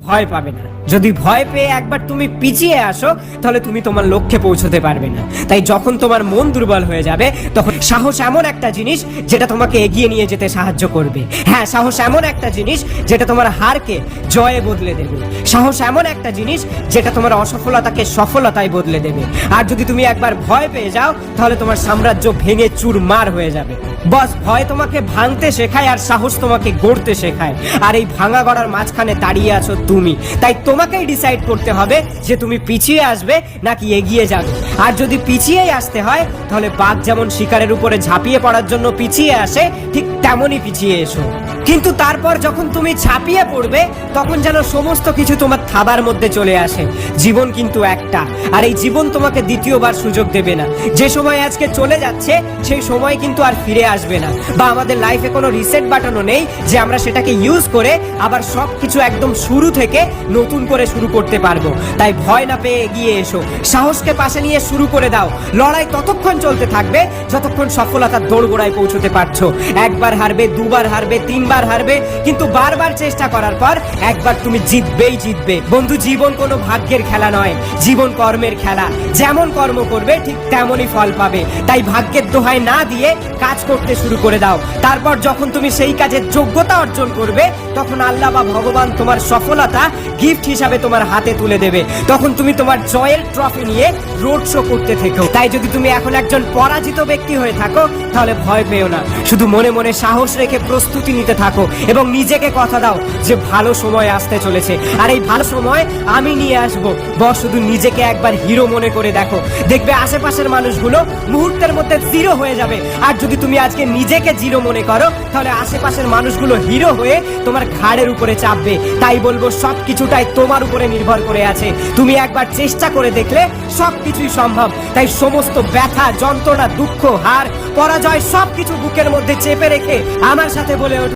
ভয় পাবে না। যদি ভয় পেয়ে একবার তুমি পিছিয়ে আসো, তাহলে তুমি তোমার লক্ষ্যে পৌঁছতে পারবে না। তাই যখন তোমার মন দুর্বল হয়ে যাবে, তখন সাহস এমন একটা জিনিস যেটা তোমাকে এগিয়ে নিয়ে যেতে সাহায্য করবে। হ্যাঁ সাহস এমন একটা জিনিস যেটা তোমার হারকে জয়ে বদলে দেবে। সাহস এমন একটা জিনিস যেটা তোমার অসফলতাকে সফলতায় বদলে দেবে। আর যদি তুমি একবার ভয় পেয়ে যাও, তাহলে তোমার সাম্রাজ্য ভেঙে চুরমার হয়ে যাবে। বস, ভয় তোমাকে ভাঙতে শেখায় আর সাহস তোমাকে গড়তে শেখায়। আর এই ভাঙা গড়ার মাঝখানে দাঁড়িয়ে আছো তুমি। তাই তোমাকেই ডিসাইড করতে হবে যে তুমি পিছিয়ে আসবে নাকি এগিয়ে যাবে। আর যদি পিছিয়েই আসতে হয়, তাহলে বাঘ যেমন শিকারের উপরে ঝাঁপিয়ে পড়ার জন্য পিছিয়ে আসে, ঠিক তেমনই পিছিয়ে এসো। কিন্তু তারপর যখন তুমি ছাপিয়ে পড়বে, তখন যেন সমস্ত কিছু তোমার থাবার মধ্যে চলে আসে। জীবন কিন্তু একটা, আর এই জীবন তোমাকে দ্বিতীয়বার সুযোগ দেবে না। যে সময় আজকে চলে যাচ্ছে, সেই সময় কিন্তু আর ফিরে আসবে না। বা আমাদের লাইফে কোনো রিসেট বাটনও নেই যে আমরা সেটাকে ইউজ করে আবার সব কিছু একদম শুরু থেকে নতুন করে শুরু করতে পারব। তাই ভয় না পেয়ে এগিয়ে এসো। সাহসকে পাশে নিয়ে শুরু করে দাও। লড়াই ততক্ষণ চলতে থাকবে যতক্ষণ সফলতার দোরগোড়ায় পৌঁছতে পারছ। একবার হারবে, দুবার হারবে, তিনবার হারবে, কিন্তু বারবার চেষ্টা করার পর একবার তুমি জিতবেই জিতবে। বন্ধু, জীবন কোনো ভাগ্যের খেলা নয়, জীবন কর্মের খেলা। যেমন কর্ম করবে, ঠিক তেমনই ফল পাবে। তাই ভাগ্যের দোহায় না দিয়ে কাজ করতে শুরু করে দাও। তারপর যখন তুমি সেই কাজের যোগ্যতা অর্জন করবে, তখন আল্লাহ বা ভগবান তোমার সফলতা গিফট হিসাবে তোমার হাতে তুলে দেবে। তখন তুমি তোমার জয়ের ট্রফি নিয়ে রোড শো করতে থেকো। তাই যদি তুমি এখন একজন পরাজিত ব্যক্তি হয়ে থাকো, তাহলে ভয় পেও না। শুধু মনে মনে সাহস রেখে প্রস্তুতি নিতে থাকো এবং নিজেকে কথা দাও যে ভালো সময় আসতে চলেছে। আর এই ভালো সময় আমি নিয়ে আসব। বস, শুধু নিজেকে একবার হিরো মনে করে দেখো। দেখবে আশেপাশের মানুষগুলো মুহূর্তের মধ্যে জিরো হয়ে যাবে। আর যদি তুমি আজকে নিজেকে জিরো মনে করো, তাহলে আশেপাশের মানুষগুলো হিরো হয়ে তোমার ঘাড়ের উপরে চাপবে। তাই বলব সব কিছুটাই তোমার উপরে নির্ভর করে আছে। তুমি একবার চেষ্টা করে দেখলে সব কিছুই সম্ভব। তাই সমস্ত ব্যথা, যন্ত্রণা, দুঃখ, হার, পরাজয় সব কিছু বুকের মধ্যে চেপে রেখে আমার সাথে বলে